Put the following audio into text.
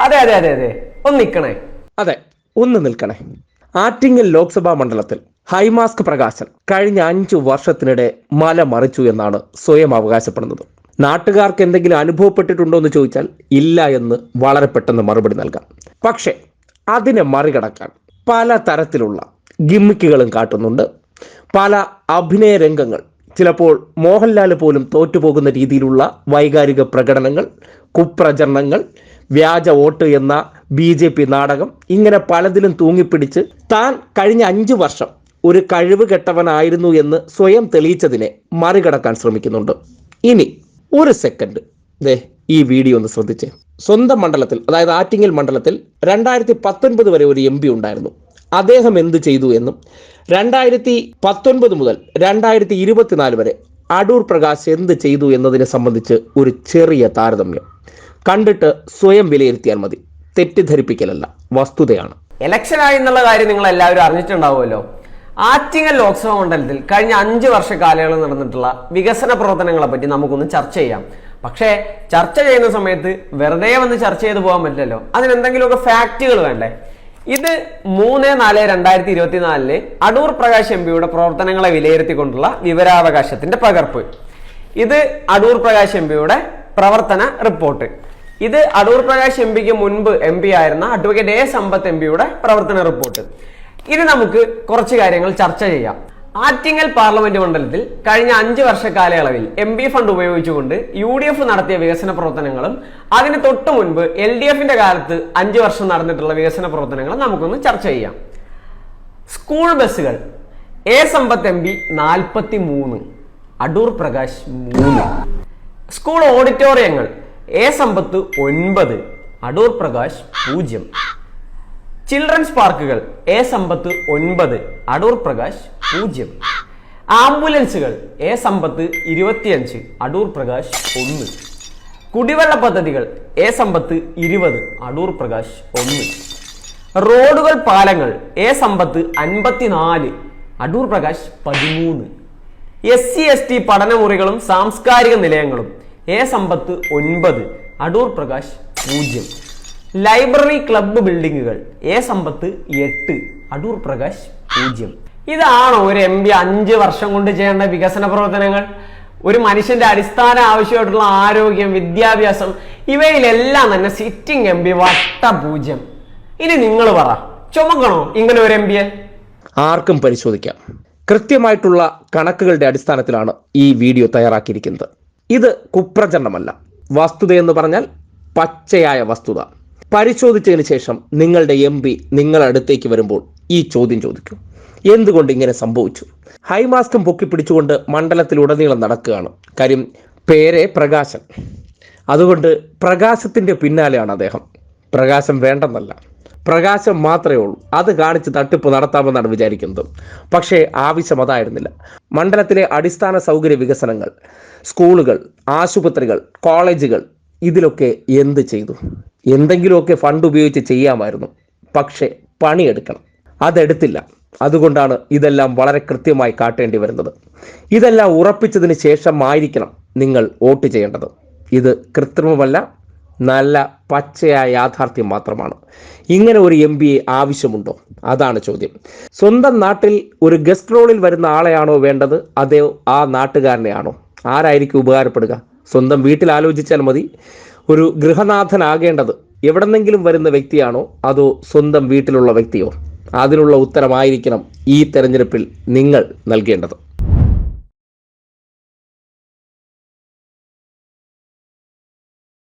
അതെ അതെ അതെ അതെ. ഒന്ന് നിൽക്കണേ. അതെ ഒന്ന് നിൽക്കണേ. ആറ്റിങ്ങൽ ലോക്സഭാ മണ്ഡലത്തിൽ ഹൈമാസ്ക് പ്രകാശൻ കഴിഞ്ഞ അഞ്ചു വർഷത്തിനിടെ മല മറിച്ചു എന്നാണ് സ്വയം അവകാശപ്പെടുന്നത്. നാട്ടുകാർക്ക് എന്തെങ്കിലും അനുഭവപ്പെട്ടിട്ടുണ്ടോ എന്ന് ചോദിച്ചാൽ ഇല്ല എന്ന് വളരെ പെട്ടെന്ന് മറുപടി നൽകാം. പക്ഷേ അതിനെ മറികടക്കാൻ പല തരത്തിലുള്ള ഗിമ്മിക്കുകളും കാട്ടുന്നുണ്ട്. പല അഭിനയ രംഗങ്ങൾ ചിലപ്പോൾ മോഹൻലാൽ പോലും തോറ്റുപോകുന്ന രീതിയിലുള്ള വൈകാരിക പ്രകടനങ്ങൾ കുപ്രചരണങ്ങൾ വ്യാജ വോട്ട് എന്ന ബി ജെ പി നാടകം ഇങ്ങനെ പലതിലും തൂങ്ങിപ്പിടിച്ച് താൻ കഴിഞ്ഞ അഞ്ചു വർഷം ഒരു കഴിവ് കെട്ടവനായിരുന്നു എന്ന് സ്വയം തെളിയിച്ചതിനെ മറികടക്കാൻ ശ്രമിക്കുന്നുണ്ട്. ഇനി ഒരു സെക്കൻഡ് ദേ ഈ വീഡിയോ ഒന്ന് ശ്രദ്ധിച്ച്. സ്വന്തം മണ്ഡലത്തിൽ അതായത് ആറ്റിങ്ങൽ മണ്ഡലത്തിൽ രണ്ടായിരത്തി പത്തൊൻപത് വരെ ഒരു എം പി ഉണ്ടായിരുന്നു. അദ്ദേഹം എന്ത് ചെയ്തു എന്നും രണ്ടായിരത്തി പത്തൊൻപത് മുതൽ രണ്ടായിരത്തി ഇരുപത്തിനാല് വരെ അടൂർ പ്രകാശ് എന്ത് ചെയ്തു എന്നതിനെ സംബന്ധിച്ച് ഒരു ചെറിയ താരതമ്യം. കണ്ടിട്ട് സ്വയം വിലയിരുത്തിയാൽ മതി. തെറ്റിദ്ധരിപ്പിക്കലല്ല. വസ്തുതയാണ്. ഇലക്ഷനായി എന്നുള്ള കാര്യം നിങ്ങൾ എല്ലാവരും അറിഞ്ഞിട്ടുണ്ടാവുമല്ലോ. ആറ്റിങ്ങൽ ലോക്സഭാ മണ്ഡലത്തിൽ കഴിഞ്ഞ അഞ്ച് വർഷ കാലയളവ് നടന്നിട്ടുള്ള വികസന പ്രവർത്തനങ്ങളെ പറ്റി നമുക്കൊന്ന് ചർച്ച ചെയ്യാം. പക്ഷേ ചർച്ച ചെയ്യുന്ന സമയത്ത് വെറുതെ വന്ന് ചർച്ച ചെയ്ത് പോകാൻ പറ്റില്ലല്ലോ. അതിനെന്തെങ്കിലുമൊക്കെ ഫാക്റ്റുകൾ വേണ്ടേ? ഇത് മൂന്ന് നാല് രണ്ടായിരത്തി ഇരുപത്തിനാലിൽ അടൂർ പ്രകാശ് എം പിയുടെ പ്രവർത്തനങ്ങളെ വിലയിരുത്തിക്കൊണ്ടുള്ള വിവരാവകാശത്തിന്റെ പകർപ്പ്. ഇത് അടൂർ പ്രകാശ് എം പിയുടെ പ്രവർത്തന റിപ്പോർട്ട്. ഇത് അടൂർ പ്രകാശ് എം പിക്ക് മുൻപ് എം പി ആയിരുന്ന അഡ്വക്കേറ്റ് എ സമ്പത്ത് എം പിയുടെ പ്രവർത്തന റിപ്പോർട്ട്. ഇനി നമുക്ക് കുറച്ച് കാര്യങ്ങൾ ചർച്ച ചെയ്യാം. ആറ്റിങ്ങൽ പാർലമെന്റ് മണ്ഡലത്തിൽ കഴിഞ്ഞ അഞ്ച് വർഷ കാലയളവിൽ എം പി ഫണ്ട് ഉപയോഗിച്ചുകൊണ്ട് യു ഡി എഫ് നടത്തിയ വികസന പ്രവർത്തനങ്ങളും അതിന് തൊട്ടു മുൻപ് എൽ ഡി എഫിന്റെ കാലത്ത് അഞ്ച് വർഷം നടന്നിട്ടുള്ള വികസന പ്രവർത്തനങ്ങളും നമുക്കൊന്ന് ചർച്ച ചെയ്യാം. സ്കൂൾ ബസ്സുകൾ എ സമ്പത്ത് എം പി നാൽപ്പത്തി മൂന്ന് അടൂർ പ്രകാശ് മൂന്ന്. സ്കൂൾ ഓഡിറ്റോറിയങ്ങൾ എ സമ്പത്ത് ഒൻപത് അടൂർ പ്രകാശ് പൂജ്യം. ചിൽഡ്രൻസ് പാർക്കുകൾ എ സമ്പത്ത് ഒൻപത് അടൂർ പ്രകാശ് പൂജ്യം. ആംബുലൻസുകൾ എ സമ്പത്ത് ഇരുപത്തിയഞ്ച് അടൂർ പ്രകാശ് ഒന്ന്. കുടിവെള്ള പദ്ധതികൾ എ സമ്പത്ത് ഇരുപത് അടൂർ പ്രകാശ് ഒന്ന്. റോഡുകൾ പാലങ്ങൾ എ സമ്പത്ത് അൻപത്തിനാല് അടൂർ പ്രകാശ് പതിമൂന്ന്. എസ് സി എസ് ടി പഠനമുറികളും സാംസ്കാരിക നിലയങ്ങളും എ സമ്പത്ത് ഒൻപത് അടൂർ പ്രകാശ് പൂജ്യം. ലൈബ്രറി ക്ലബ്ബ് ബിൽഡിങ്ങുകൾ എ സമ്പത്ത് എട്ട് അടൂർ പ്രകാശ് പൂജ്യം. ഇതാണോ ഒരു എം പി അഞ്ച് വർഷം കൊണ്ട് ചെയ്യേണ്ട വികസന പ്രവർത്തനങ്ങൾ? ഒരു മനുഷ്യന്റെ അടിസ്ഥാന ആവശ്യമായിട്ടുള്ള ആരോഗ്യം വിദ്യാഭ്യാസം ഇവയിലെല്ലാം തന്നെ സിറ്റിംഗ് എം പി വട്ട പൂജ്യം. ഇനി നിങ്ങൾ പറ ചുമക്കണോ ഇങ്ങനെ ഒരു എം പിയെ ആർക്കും പരിശോധിക്കാം. കൃത്യമായിട്ടുള്ള കണക്കുകളുടെ അടിസ്ഥാനത്തിലാണ് ഈ വീഡിയോ തയ്യാറാക്കിയിരിക്കുന്നത്. ഇത് കുപ്രചരണമല്ല. വസ്തുത എന്ന് പറഞ്ഞാൽ പച്ചയായ വസ്തുത. പരിശോധിച്ചതിന് ശേഷം നിങ്ങളുടെ എം പി നിങ്ങളടുത്തേക്ക് വരുമ്പോൾ ഈ ചോദ്യം ചോദിക്കും. എന്തുകൊണ്ട് ഇങ്ങനെ സംഭവിച്ചു? ഹൈമാസ്കും പൊക്കി പിടിച്ചുകൊണ്ട് മണ്ഡലത്തിലുടനീളം നടക്കുകയാണ്. കാര്യം പേരെ പ്രകാശൻ. അതുകൊണ്ട് പ്രകാശത്തിന്റെ പിന്നാലെയാണ് അദ്ദേഹം. പ്രകാശം വേണ്ടെന്നല്ല. പ്രകാശം മാത്രമേ ഉള്ളൂ. അത് കാണിച്ച് തട്ടിപ്പ് നടത്താമെന്നാണ് വിചാരിക്കുന്നത്. പക്ഷേ ആവശ്യം അതായിരുന്നില്ല. മണ്ഡലത്തിലെ അടിസ്ഥാന സൗകര്യ വികസനങ്ങൾ സ്കൂളുകൾ ആശുപത്രികൾ കോളേജുകൾ ഇതിലൊക്കെ എന്ത് ചെയ്തു? എന്തെങ്കിലുമൊക്കെ ഫണ്ട് ഉപയോഗിച്ച് ചെയ്യാമായിരുന്നു. പക്ഷേ പണിയെടുക്കണം. അതെടുത്തില്ല. അതുകൊണ്ടാണ് ഇതെല്ലാം വളരെ കൃത്യമായി കാട്ടേണ്ടി വരുന്നത്. ഇതെല്ലാം ഉറപ്പിച്ചതിന് ശേഷമായിരിക്കണം നിങ്ങൾ വോട്ട് ചെയ്യേണ്ടത്. ഇത് കൃത്രിമമല്ല നല്ല പച്ചയായ യാഥാർത്ഥ്യം മാത്രമാണ്. ഇങ്ങനെ ഒരു എം ആവശ്യമുണ്ടോ? അതാണ് ചോദ്യം. സ്വന്തം നാട്ടിൽ ഒരു ഗസ്റ്റ് റോളിൽ വരുന്ന ആളെയാണോ വേണ്ടത്? അതോ ആ നാട്ടുകാരനെയാണോ? ആരായിരിക്കും ഉപകാരപ്പെടുക? സ്വന്തം വീട്ടിൽ ആലോചിച്ചാൽ മതി. ഒരു ഗൃഹനാഥനാകേണ്ടത് എവിടെന്നെങ്കിലും വരുന്ന വ്യക്തിയാണോ? അതോ സ്വന്തം വീട്ടിലുള്ള വ്യക്തിയോ? അതിനുള്ള ഉത്തരമായിരിക്കണം ഈ തെരഞ്ഞെടുപ്പിൽ നിങ്ങൾ നൽകേണ്ടത്.